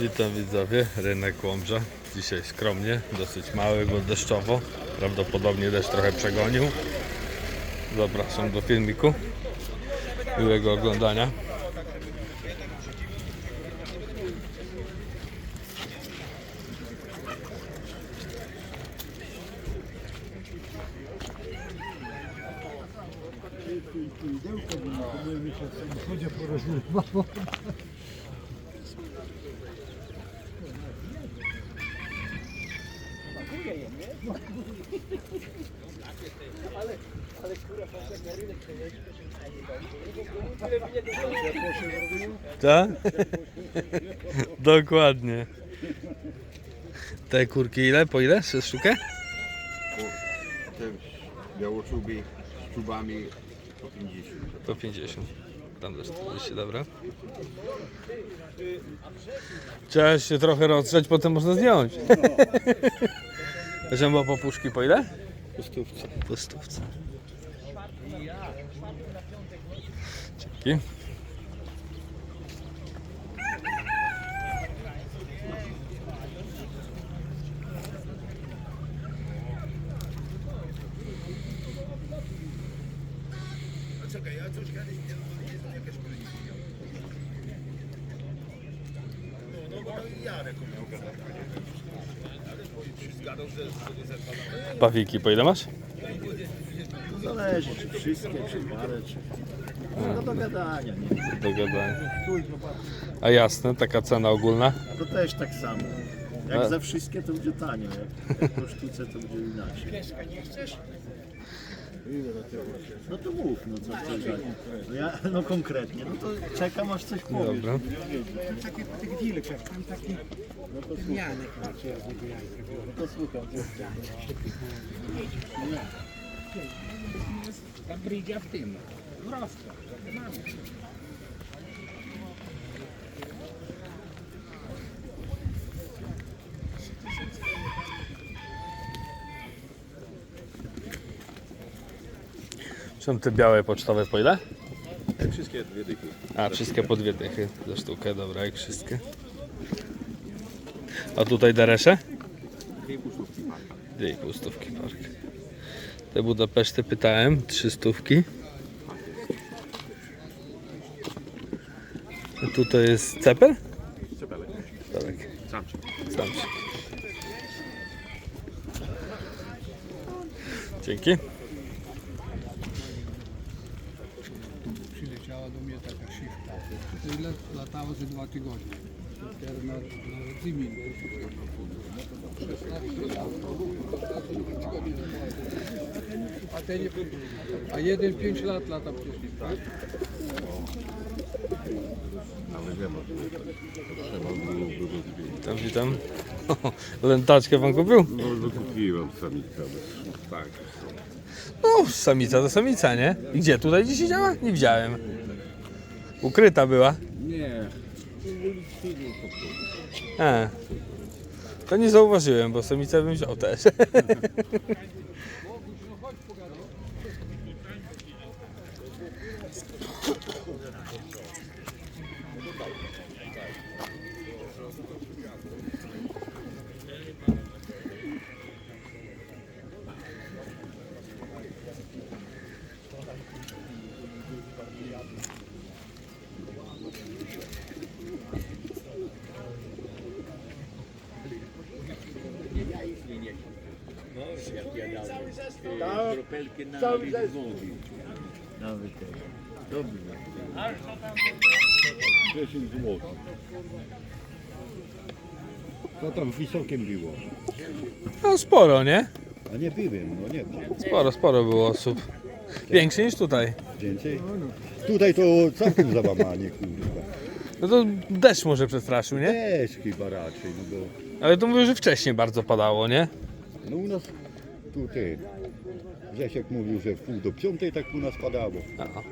Witam widzowie, rynek Łomża. Dzisiaj skromnie, dosyć mały, bo deszczowo. Prawdopodobnie deszcz trochę przegonił. Zapraszam do filmiku. Miłego oglądania. Tak? Dokładnie. Te kurki ile? Po ile? Przez sztukę? Te białoczuby z czubami po 50. Po 50. Tam też 40, dobra. Trzeba się trochę rozgrzać, potem można zdjąć. Żembo popuszki po ile? Po stówce. Po stówce. Dzięki. Pawiki po ile masz? Zależy czy wszystkie, czy parę, czy... No do gadania, nie? Do gadania. A jasne, taka cena ogólna? To też tak samo. Jak A- za wszystkie to będzie tanio, jak, jak po sztuce to będzie inaczej. No to mów, no co chcesz. No ja, no konkretnie, no to czekam aż coś powiesz. Dobra. Taki tych wilczek, tam taki Janek macie z niego jajka biorę. No to słucham. Ta brydzia w tym. Wrosła. Mamy. Są te białe pocztowe po ile? Wszystkie dwie dychy. A, wszystkie po dwie dychy za sztukę, dobra, jak wszystkie. A tutaj deresze? Dwie i pół stówki parka. Dwie park. Te Budapeszty pytałem, trzy stówki. Tutaj jest cepel? Cepelek. Cepelek. Samczyk. Samczyk. Dzięki. Przyleciała do mnie taka szybka. To ile latało ze dwa tygodnie. Teraz na, na Zimin. A, ten, nie- a jeden 5 lat lata wcześniej. Ale wiem, trzeba było było zwiedzić. Tam witam. Lętaczkę pan kupił? No, no kupiłem samica. Tak. No, samica to samica, nie? I gdzie? Tutaj gdzie siedziała? Nie widziałem. Ukryta była. Nie. A. To nie zauważyłem, bo samicę bym wziął też. Nawet tego. Dobrze. 10 zł. To tam wysokiem było. No sporo, nie? A nie piłem, no nie wiem. Sporo, sporo było osób. Większe niż tutaj. Więcej? Tutaj to całkiem załamanie, kurwa. No to deszcz może przestraszył, nie? Też chyba raczej, no bo Ale to mówił, że wcześniej bardzo padało, nie? no u nas tu ty. Grzesiek mówił, że w pół do piątej tak u nas padało. Aha.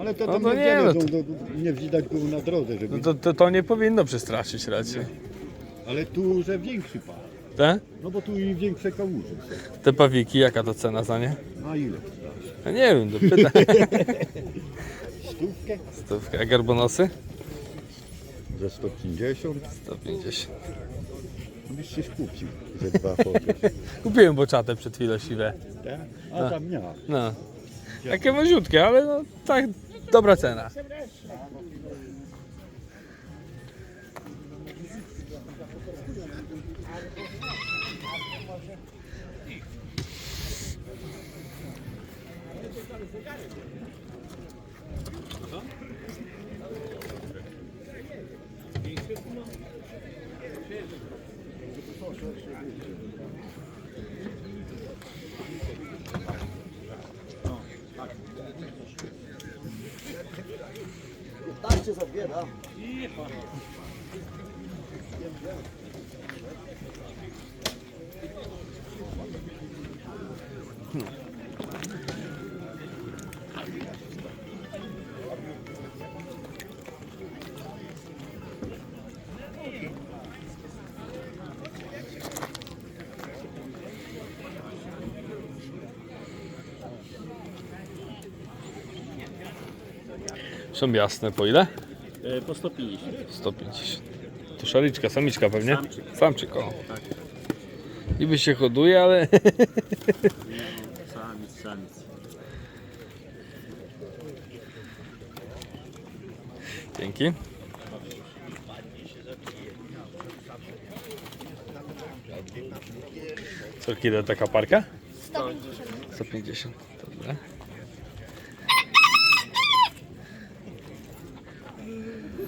Ale to No to nie, nie, no no to- nie widać było na drodze, żeby... No to, to, to nie powinno przestraszyć raczej. Ale tu, że większy padł. Te? No bo tu i większe kałuże są. Te pawiki, jaka to cena za nie? A ile? Ja nie wiem, to pytam. Stówkę? Stówka. A garbonosy? Za 150? 150. Byś się kupił ze dwa foty. Kupiłem boczate przed chwilą siwe. Tak? A tam nie. No. Takie maziutkie, ale no tak dobra cena. Dajcie za dwie, da. Są jasne po ile? E, Po 150. 150. To szaliczka, samiczka pewnie? Samczyk. o. Niby się hoduje, ale Samic, samic. Dzięki. Co kiedy taka parka? 150. 150. Dobra.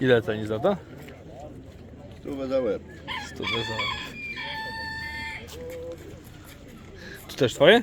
Ile ceni za to? Tu za łeb. 100 za. Czy też twoje?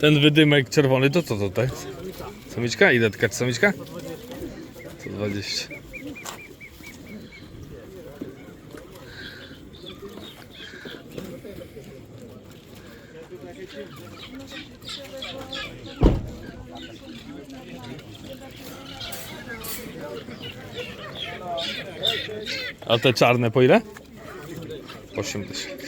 Ten wydymek czerwony to co to tak? Samiczka? Ile taka samiczka? 120. A te czarne po ile? 80. Witam,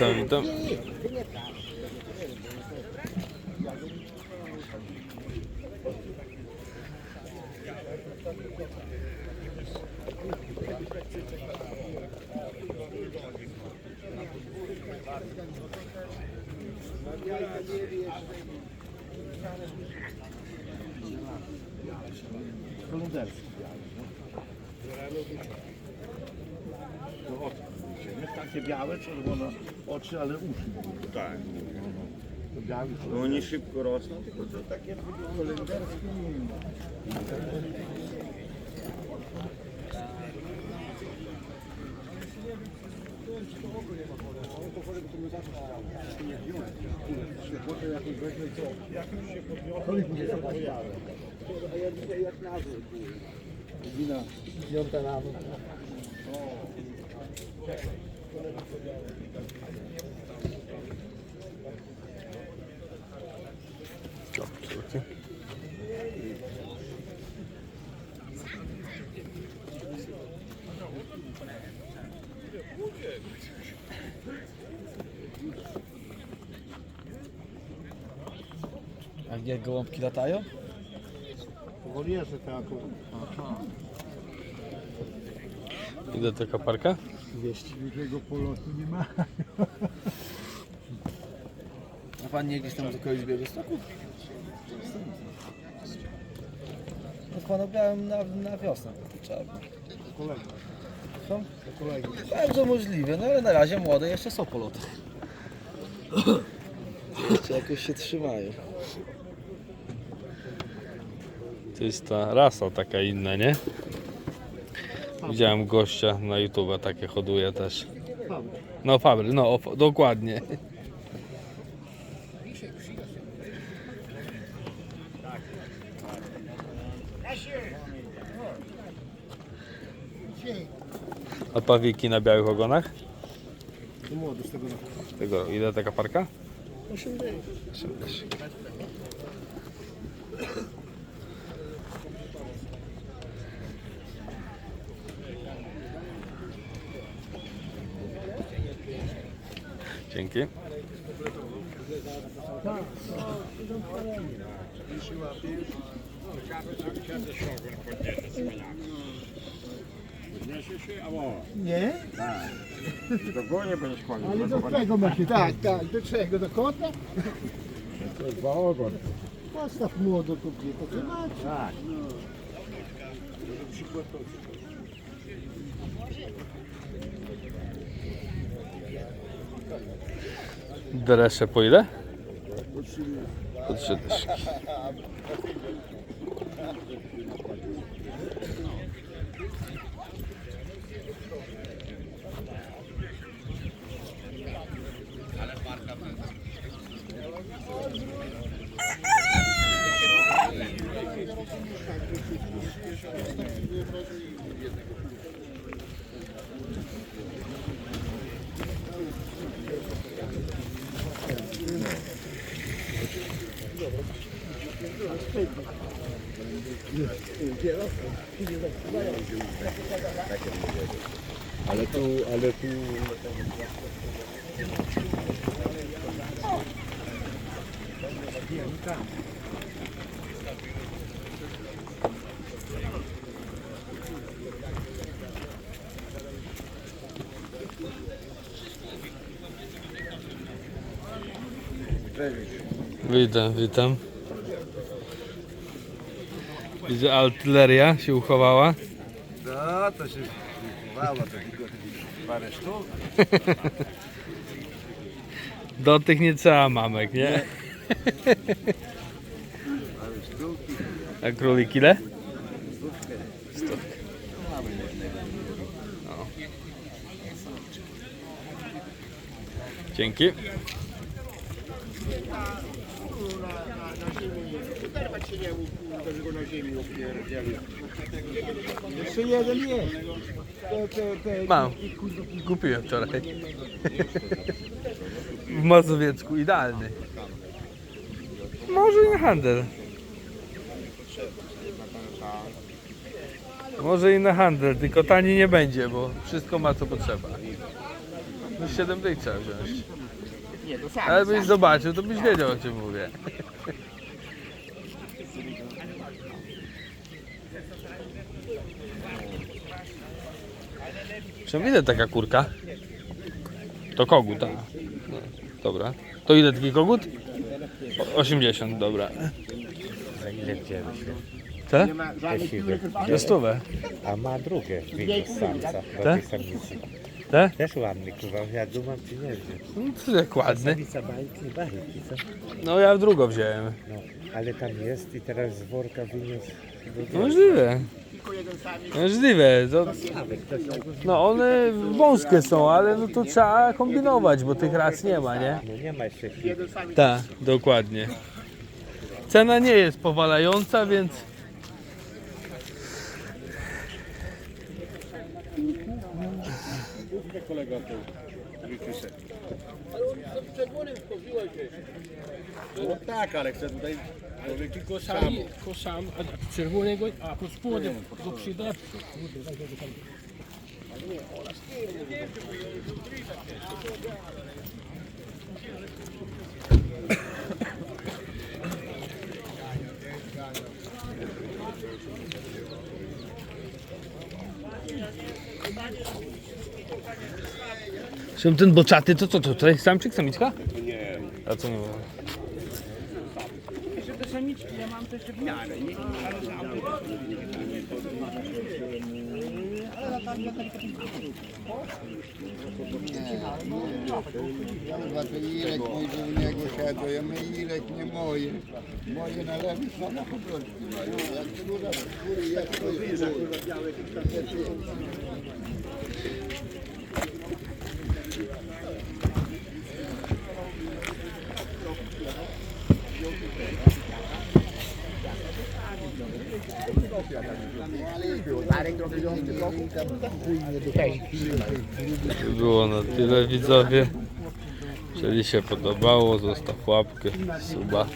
witam. Holenderski biały. No. To oczy. Nie takie białe, czerwone oczy, ale uszy. Tak. To biały No oni szybko rosną, tylko to takie holenderskie. Kolik będzie zapowiadał. Wina. Piąta nawet. Gdzie gołąbki latają? Wolierze tak. Ile taka parka? Drugiego polotu nie ma. A pan nie gdzieś tam do kogoś zbierze stoku? No pan obrałem na, na wiosnę. Trzeba. Kolega. Co? Do kolegi. Bardzo możliwe, no ale na razie młode jeszcze są poloty. Jeszcze jakoś się trzymają. To jest ta rasa taka inna, nie? Widziałem gościa na YouTube, takie hoduje też. No fabry, no dokładnie. A pawiki na białych ogonach? To młody z tego roku. Tego, ile taka parka? 8 dni. Dzięki. Nie? Do gonie będziesz koniec. Ale do czego ma się? Tak, tak. Do czego? Do kota? To jest dwa ogon. Postaw młodą kobietę. Co macie? Tak. Dresze po ile? Po trzy dyszki. Ale tu, ale tu... Witam, witam. Widzę, artyleria się uchowała. No, to się chowało. To tylko parę sztuk. Do tych nie trzeba mamek, nie? A królik ile? Stówkę. No. Dzięki. Jeszcze jeden jest. To, to, to, Mam. Kupiłem wczoraj. W Mazowiecku, idealny. Może i na handel. Może i na handel, tylko tani nie będzie, bo wszystko ma co potrzeba. No 7 dych trzeba wziąć. Ale byś zobaczył, to byś wiedział o czym mówię. Czemu ile taka kurka? To kogut, tak. No, dobra. To ile taki kogut? O- 80, dobra. Za ile wzięłeś? Te? To stówę. A ma drugie winko samca do tej samicy. Te? Też ładny, kurwa, ja dumam pieniędzy. No to jak ładny. Bajki, bajki, co? No ja drugą wziąłem. No, ale tam jest i teraz z worka wyniósł. do. Możliwe. Możliwe. To, no one wąskie są, ale no to trzeba kombinować, bo tych raz nie ma, nie? No nie ma jeszcze chwili. Tak, dokładnie. Cena nie jest powalająca, więc No tak, ale chcę tutaj człowiek tylko sam. Sami, ko sam, a czerwonego, a pod spodem go przydepczy. Czym ten boczaty, to co to tutaj? Samczyk, samiczka? Nie. A co nie było? Kurwa, to Irek mój u niego siedzą, ja my Irek nie moje. Moje na prostu mają. Jak kurwa, góry jest, to jest Było na tyle widzowie. Jeżeli się podobało, zostaw łapkę, suba.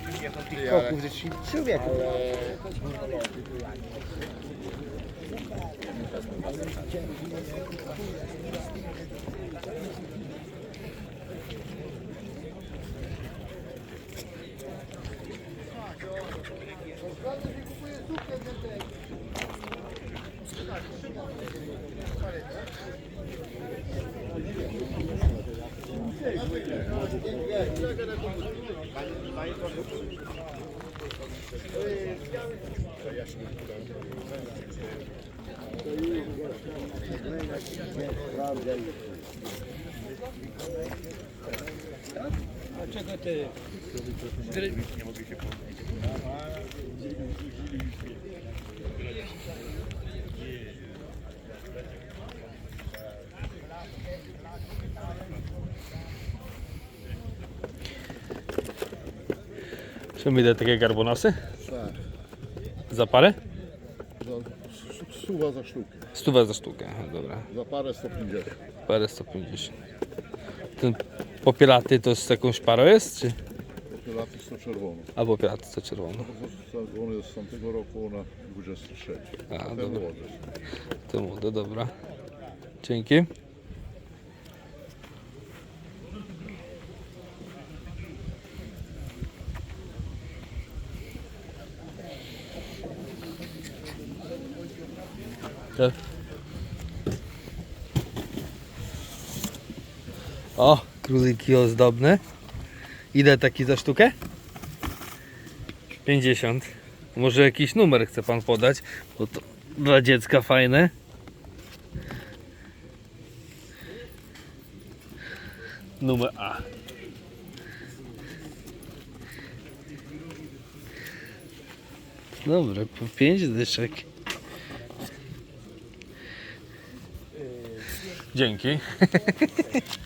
Bravo, Czego ty? Czym ile takie garbonosy? Tak. Za parę? Za, suwa za sztukę. Stówę za sztukę, Aha, dobra. Za parę 150. Parę 150. Ten popielaty to z jakąś parą jest, czy? Latys to czerwono. A popielaty to czerwono. On jest z tamtego roku na 23. A, ten dobra. młody. To młode, dobra. Dzięki. Tak. O, królik ozdobny. Ile taki za sztukę? 50. Może jakiś numer chce pan podać, bo to dla dziecka fajne. Numer A. Dobra, po 5 dyszek. Dzięki.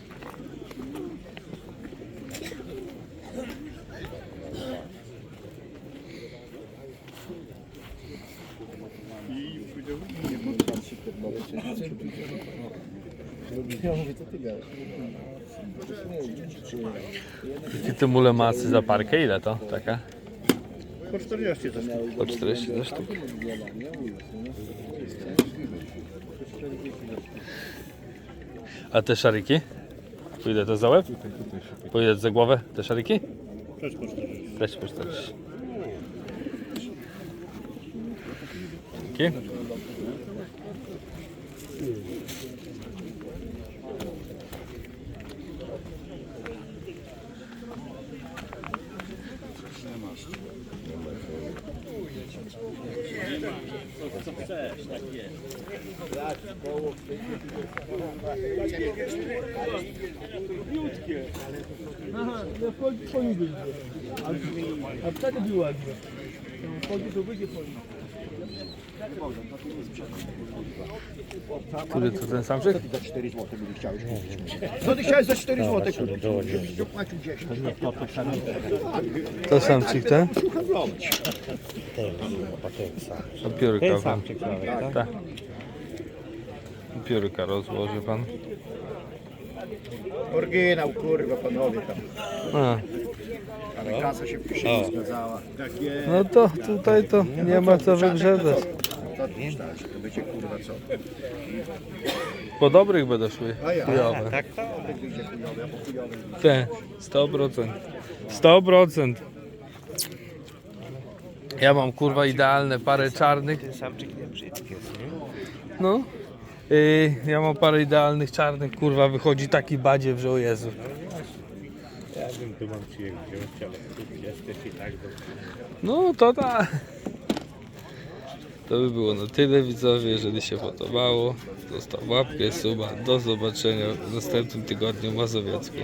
mule masy za parkę? Ile to? Taka? Po 40 to Po 40 za sztuk. A te szariki? Po ile to za łeb? Po ile za głowę te szariki? Też po 40. Dzięki. co chcesz, tak jest. Krótkie. Aha, ja wchodzi po nim. A wtedy był ładnie. Wchodzi, to będzie po nim. Który to ten samczyk? Za 4 zł by chciałeś kupić. Co ty chciałeś za 4 zł kupić? Dopłacił 10. To samczyk ten? Handlować. Piórka. Tak. Piórka rozłoży pan. Oryginał, kurwa, panowie tam. A, Ale kasa się w kieszeni zgadzała. Tak no to tutaj to nie ma co wygrzedzać. Ty myślałeś? To będzie kurwa co? Po dobrych będą szły. A ja. Chujowe. Tak to chujowy, albo chujowy. Te, 100%. 100%. Ja mam kurwa idealne parę czarnych. Ten samczyk nie brzydki jest, nie? No. Yy, ja mam parę idealnych czarnych, kurwa, wychodzi taki badziew, że o Jezu. Ja bym tu mam ci je wziąć, ale tu jesteś i tak do No to tak. To by było na tyle widzowie, jeżeli się podobało, zostaw łapkę, suba. Do zobaczenia w następnym tygodniu w Mazowiecku.